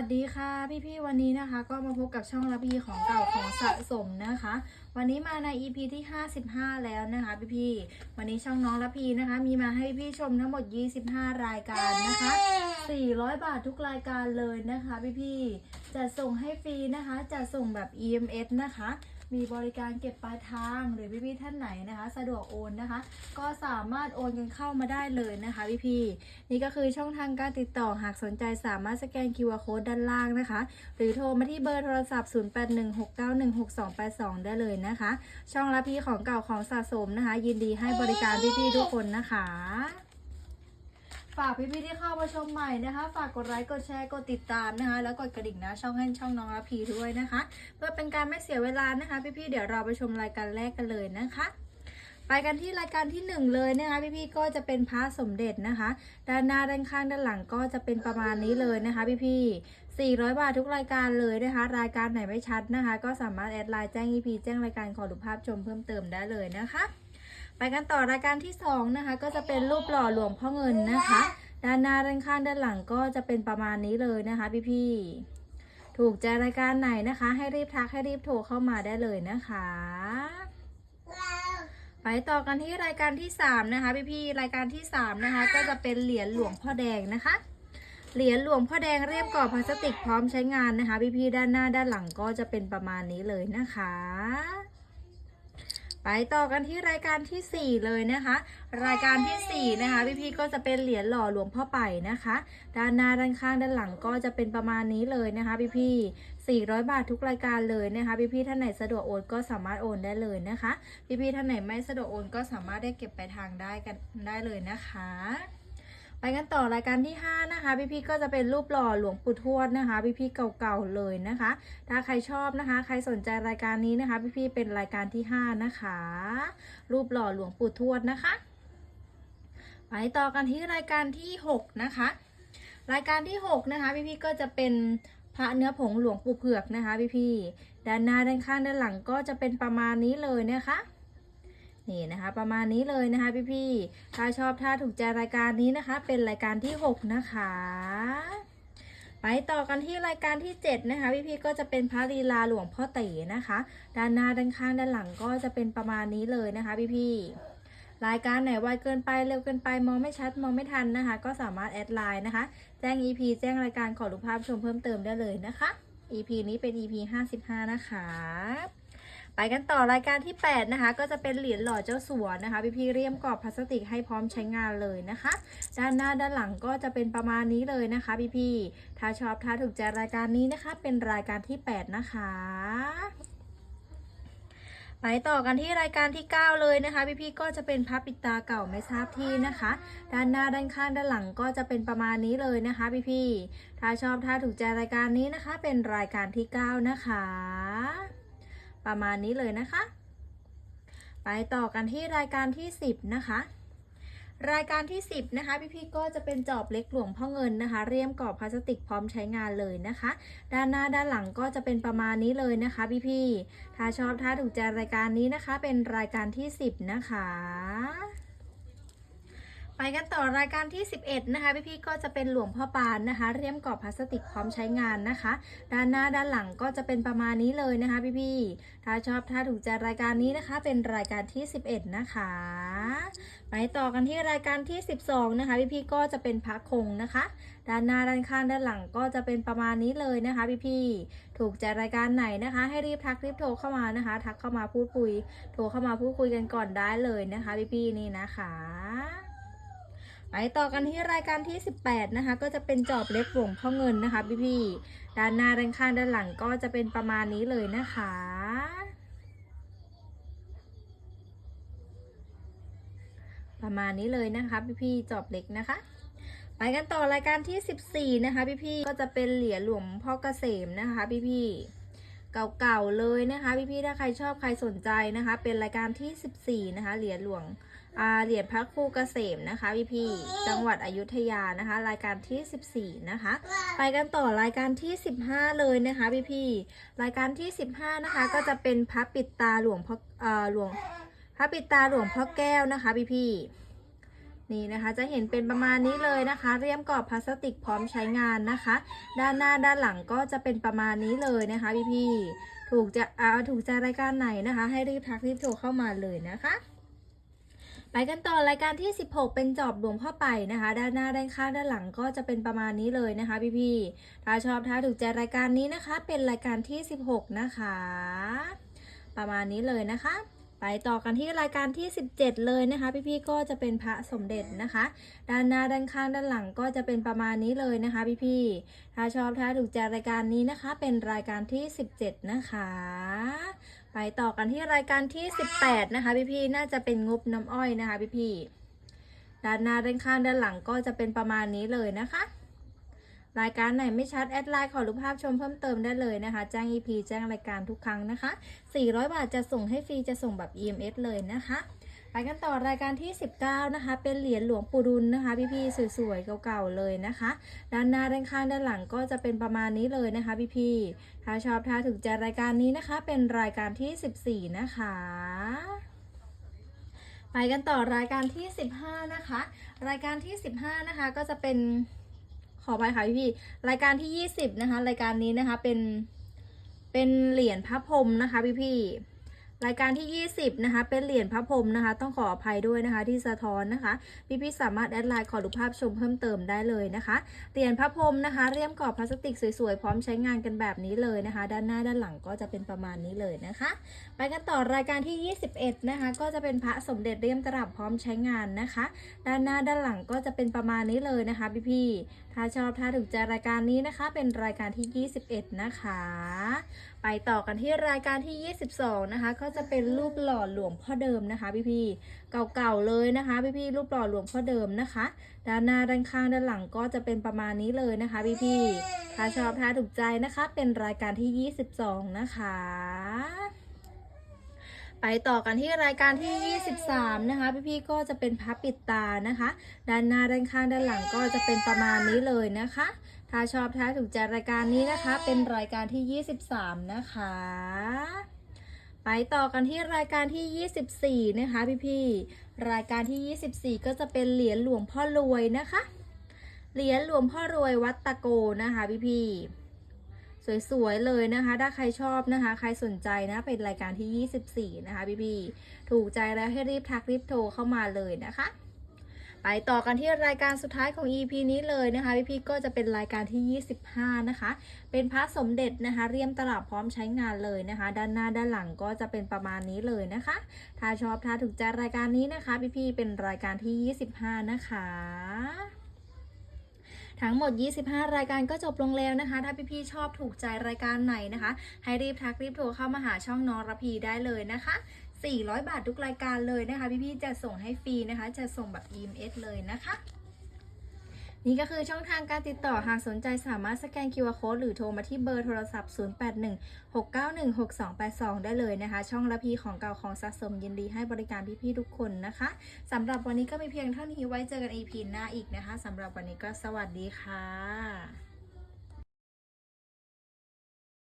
วัสดีค่ะพี่ๆวันนี้นะคะก็มาพบกับช่องรับพีของเก่าของสะสมนะคะ วันนี้มาใน EP ที่ 55 แล้วนะคะพี่ๆวันนี้ช่องน้องรับพีนะคะ มีมาให้พี่ชมทั้งหมด 25 รายการนะคะ 400 บาททุกรายการเลยนะคะพี่ๆจะส่งให้ฟรีนะคะจะส่งแบบ EMS นะคะ มีบริการเก็บปลายทางหรือพี่ๆท่านไหนนะคะ สะดวกโอนนะคะ ก็สามารถโอนกันเข้ามาได้เลยนะคะพี่ๆนี่ก็คือช่องทางการติดต่อหากสนใจสามารถสแกน QR Code ด้านล่างนะคะ หรือโทรมาที่เบอร์โทรศัพท์ 0816916282 ได้เลยนะคะ ช่องรับพี่ของเก่าของสะสมนะคะ ยินดีให้บริการพี่ๆทุกคนนะคะ ฝากพี่ๆที่เข้ามาชมใหม่นะคะ ฝากกดไลค์กดแชร์กดติดตามนะคะ แล้วกดกระดิ่งนะช่องให้ช่องน้องรับพีด้วยนะคะ เพื่อเป็นการไม่เสียเวลานะคะ พี่ๆเดี๋ยวเราไปชมรายการแรกกันเลยนะคะ ไปกันที่รายการที่หนึ่งเลยนะคะพี่ๆก็จะเป็นพระสมเด็จนะคะ ด้านหน้าด้านข้างด้านหลังก็จะเป็นประมาณนี้เลยนะคะ พี่ๆ400 บาททุกรายการเลยนะคะ รายการไหนไม่ชัดนะคะ ก็สามารถแอดไลน์แจ้ง EP แจ้งรายการขอดูปภาพชมเพิ่มเติมได้เลยนะคะ ไปกันต่อรายการที่สองนะคะก็จะเป็นรูปหล่อหลวงพ่อเงินนะคะ ด้านหน้าด้านข้างด้านหลังก็จะเป็นประมาณนี้เลยนะคะ พี่ๆถูกใจรายการไหนนะคะ ให้รีบทักให้รีบโทรเข้ามาได้เลยนะคะไปต่อกันที่รายการที่ 3 นะคะ พี่ๆรายการที่ 3 นะคะ ก็จะเป็นเหรียญหลวงพ่อแดงนะคะเหรียญหลวงพ่อแดงเรียบกรอบพลาสติกพร้อมใช้งานนะคะ พี่ๆด้านหน้าด้านหลังก็จะเป็นประมาณนี้เลยนะคะ ไปต่อกันที่รายการทีสี่4 เลยนะคะ รายการทีสี่ 4 นะคะ พี่ๆก็จะเป็นเหรียญหล่อหลวงพ่อไปนะคะ ด้านหน้าด้านข้างด้านหลังก็จะเป็นประมาณนี้เลยนะคะ พี่ๆ400 บาททุกรายการเลยนะคะ พี่ๆท่านไหนสะดวกโอนก็สามารถโอนได้เลยนะคะ พี่ๆท่านไหนไม่สะดวกโอนก็สามารถได้เก็บไปทางได้กันได้เลยนะคะ ไปกันต่อรายการที่ 5 นะคะ พี่ๆก็จะเป็นรูปหล่อหลวงปู่ทวดนะคะ พี่ๆเก่าๆเลยนะคะ ถ้าใครชอบนะคะ ใครสนใจรายการนี้นะคะ พี่ๆเป็นรายการที่ 5 นะคะ รูปหล่อหลวงปู่ทวดนะคะ ไปต่อกันที่รายการที่ 6 นะคะ รายการที่ 6 นะคะ พี่ๆก็จะเป็นพระเนื้อผงหลวงปู่เผือกนะคะ พี่ๆด้านหน้าด้านข้างด้านหลังก็จะเป็นประมาณนี้เลยนะคะ นี่นะคะ ประมาณนี้เลยนะคะพี่ๆถ้าชอบถ้าถูกใจรายการนี้นะคะ เป็นรายการที่ 6 นะคะไปต่อกันที่รายการที่ 7 นะคะ พี่ๆก็จะเป็นพระลีลาหลวงพ่อเต๋นะคะ ด้านหน้าด้านข้างด้านหลังก็จะเป็นประมาณนี้เลยนะคะ พี่ๆรายการไหนไวเกินไปเร็วเกินไปมองไม่ชัดมองไม่ทันนะคะ ก็สามารถแอดไลน์นะคะ แจ้ง EP แจ้งรายการขอรูปภาพชมเพิ่มเติมได้เลยนะคะ EP นี้เป็น EP 55 นะคะ ไปกันต่อรายการที่ 8 นะคะ ก็จะเป็นเหรียญหล่อเจ้าสัวนะคะ พี่พี่ๆเรียมกรอบพลาสติกให้พร้อมใช้งานเลยนะคะ ด้านหน้าด้านหลังก็จะเป็นประมาณนี้เลยนะคะพี่พี่ๆถ้าชอบถ้าถูกใจรายการนี้นะคะ เป็นรายการที่ 8 นะคะไปต่อกันที่รายการที่ 9 เลยนะคะพี่พี่ๆก็จะเป็นพระปิตาเก่าไม่ทราบที่นะคะ ด้านหน้าด้านข้างด้านหลังก็จะเป็นประมาณนี้เลยนะคะ พี่พี่ๆถ้าชอบถ้าถูกใจรายการนี้นะคะ เป็นรายการที่ 9 นะคะ ประมาณนี้เลยนะคะ ไปต่อกันที่รายการที่ 10 นะคะ รายการที่ 10 นะคะ พี่ๆก็จะเป็นจอบเล็กหลวงพ่อเงินนะคะ เรียมกรอบพลาสติกพร้อมใช้งานเลยนะคะ ด้านหน้าด้านหลังก็จะเป็นประมาณนี้เลยนะคะ พี่ๆถ้าชอบถ้าถูกใจรายการนี้นะคะ เป็นรายการที่ 10 นะคะ ไปกันต่อรายการที่ 11 นะคะพี่ๆก็จะเป็นหลวงพ่อปานนะคะ เรียมกรอบพลาสติกพร้อมใช้งานนะคะ ด้านหน้าด้านหลังก็จะเป็นประมาณนี้เลยนะคะพี่ๆถ้าชอบถ้าถูกใจรายการนี้นะคะ เป็นรายการที่ 11 นะคะ ไปต่อกันที่รายการที่ 12 นะคะพี่ๆก็จะเป็นพระคงนะคะ ด้านหน้าด้านข้างด้านหลังก็จะเป็นประมาณนี้เลยนะคะพี่ๆถูกใจรายการไหนนะคะ ให้รีบทักรีบโทรเข้ามานะคะ ทักเข้ามาพูดคุย โทรเข้ามาพูดคุยกันก่อนได้เลยนะคะพี่ๆนี่นะคะ ไปต่อกันที่รายการที่ 18 นะคะ ก็จะเป็นจอบเล็กหลวงพ่อเงินนะคะพี่ๆด้านหน้าด้านข้างด้านหลังก็จะเป็นประมาณนี้เลยนะคะประมาณนี้เลยนะคะพี่ๆจอบเล็กนะคะ ไปกันต่อรายการที่ 14 นะคะพี่ๆก็จะเป็นเหรียญหลวงพ่อเกษมนะคะพี่ๆเก่าๆเลยนะคะพี่ๆถ้าใครชอบใครสนใจนะคะ เป็นรายการที่ 14 นะคะเหรียญหลวง เหรียญพระครูเกษมนะคะพี่พี่จังหวัดอยุธยานะคะ รายการที่ 14 นะคะ ไปกันต่อรายการที่ 15 เลยนะคะพี่พี่รายการที่ 15 นะคะ ก็จะเป็นพระปิดตาหลวงพ่อหลวงพระปิดตาหลวงพ่อแก้วนะคะพี่พี่นี่นะคะจะเห็นเป็นประมาณนี้เลยนะคะ เรียมกรอบพลาสติกพร้อมใช้งานนะคะ ด้านหน้าด้านหลังก็จะเป็นประมาณนี้เลยนะคะพี่ๆถูกจะเอาถูกใจรายการไหนนะคะ ให้รีบทักรีบโทรเข้ามาเลยนะคะ ไปกันต่อรายการที่ 16 เป็นจอบหลวงพ่อไปนะคะ ด้านหน้าด้านข้างด้านหลังก็จะเป็นประมาณนี้เลยนะคะ พี่ๆถ้าชอบถ้าถูกใจรายการนี้นะคะ เป็นรายการที่ 16 นะคะ ประมาณนี้เลยนะคะ ไปต่อกันที่รายการที่ 17 เลยนะคะ พี่ๆก็จะเป็นพระสมเด็จนะคะ ด้านหน้าด้านข้างด้านหลังก็จะเป็นประมาณนี้เลยนะคะ พี่ๆถ้าชอบถ้าถูกใจรายการนี้นะคะ เป็นรายการที่ 17 นะคะ ไปต่อกันที่รายการที่ 18 นะคะพี่ๆน่าจะเป็นงบน้ำอ้อยนะคะพี่ๆด้านหน้าด้านข้างด้านหลังก็จะเป็นประมาณนี้เลยนะคะ รายการไหนไม่ชัดแอดไลน์ขอรูปภาพชมเพิ่มเติมได้เลยนะคะ แจ้ง EP แจ้งรายการทุกครั้งนะคะ 400 บาทจะส่งให้ฟรีจะส่งแบบ EMS เลยนะคะไป กันต่อรายการที่ 19 นะคะ เป็นเหรียญหลวงปู่ดุลนะคะ พี่ๆสวยๆเก่าๆเลยนะคะ ด้านหน้าด้านข้างด้านหลังก็จะเป็นประมาณนี้เลยนะคะ พี่ๆถ้าชอบถ้าถูกใจรายการนี้นะคะ เป็นรายการที่ 14 นะคะไปกันต่อรายการที่ 15 นะคะ รายการที่ 15 นะคะ ก็จะเป็นขอไปค่ะพี่ๆรายการที่ 20 นะคะ รายการนี้นะคะเป็นเป็นเหรียญพระพรหมนะคะ พี่ๆ รายการที่ 20 นะคะ เป็นเหรียญพระพรหมนะคะ ต้องขออภัยด้วยนะคะ ที่สะท้อนนะคะ พี่ๆสามารถแอดไลน์ขอดูภาพชมเพิ่มเติมได้เลยนะคะ เหรียญพระพรหมนะคะ เรียมกรอบพลาสติกสวยๆ พร้อมใช้งานกันแบบนี้เลยนะคะ ด้านหน้าด้านหลังก็จะเป็นประมาณนี้เลยนะคะ ไปกันต่อรายการที่ 21 นะคะ ก็จะเป็นพระสมเด็จเลี่ยมตลับพร้อมใช้งานนะคะ ด้านหน้าด้านหลังก็จะเป็นประมาณนี้เลยนะคะ พี่ๆถ้าชอบถ้าถูกใจรายการนี้นะคะ เป็นรายการที่ 21 นะคะ ไปต่อกันที่รายการที่ 22 นะคะก็จะเป็นรูปหล่อหลวงพ่อเดิมนะคะ พี่ๆเก่าๆเลยนะคะ พี่ๆรูปหล่อหลวงพ่อเดิมนะคะ ด้านหน้าด้านข้างด้านหลังก็จะเป็นประมาณนี้เลยนะคะ พี่ๆถ้าชอบถ้าถูกใจนะคะ เป็นรายการที่ 22 นะคะ ไปต่อกันที่รายการที่ 23 นะคะ พี่ๆก็จะเป็นพับปิดตานะคะ ด้านหน้าด้านข้างด้านหลังก็จะเป็นประมาณนี้เลยนะคะถ้าชอบถ้าถูกใจรายการนี้นะคะ เป็นรายการที่ 23 นะคะ ไปต่อกันที่รายการที่ 24 นะคะพี่ๆ รายการที่ 24 ก็จะเป็นเหรียญหลวงพ่อรวยนะคะ เหรียญหลวงพ่อรวยวัดตะโกนะคะพี่ๆ สวยๆ เลยนะคะ ถ้าใครชอบนะคะ ใครสนใจนะเป็นรายการที่ 24 นะคะพี่ๆ ถูกใจแล้วให้รีบทักรีบโทรเข้ามาเลยนะคะ ต่อกันที่รายการสุดท้ายของ EP นี้เลยนะคะพี่ๆก็จะเป็นรายการที่ 25 นะคะ เป็นพระสมเด็จนะคะ เรียมตลับพร้อมใช้งานเลยนะคะ ด้านหน้าด้านหลังก็จะเป็นประมาณนี้เลยนะคะ ถ้าชอบถ้าถูกใจรายการนี้นะคะ พี่ๆเป็นรายการที่ 25 นะคะทั้งหมด 25 รายการก็จบลงแล้วนะคะ ถ้าพี่ๆชอบถูกใจรายการไหนนะคะ ให้รีบทักรีบโทรเข้ามาหาช่องน้องระพีได้เลยนะคะ 400 บาททุกรายการเลยนะคะ พี่ๆจะส่งให้ฟรีนะคะ จะส่งแบบ EMS เลยนะคะ นี่ก็คือช่องทางการติดต่อหากสนใจสามารถสแกน QR Code หรือโทรมาที่เบอร์โทรศัพท์ 0816916282 ได้เลยนะคะ ช่องระพีของเก่าของสะสมยินดีให้บริการพี่ๆทุกคนนะคะสำหรับวันนี้ก็มีเพียงเท่านี้ไว้เจอกัน EP หน้าอีกนะคะสำหรับวันนี้ก็สวัสดีค่ะ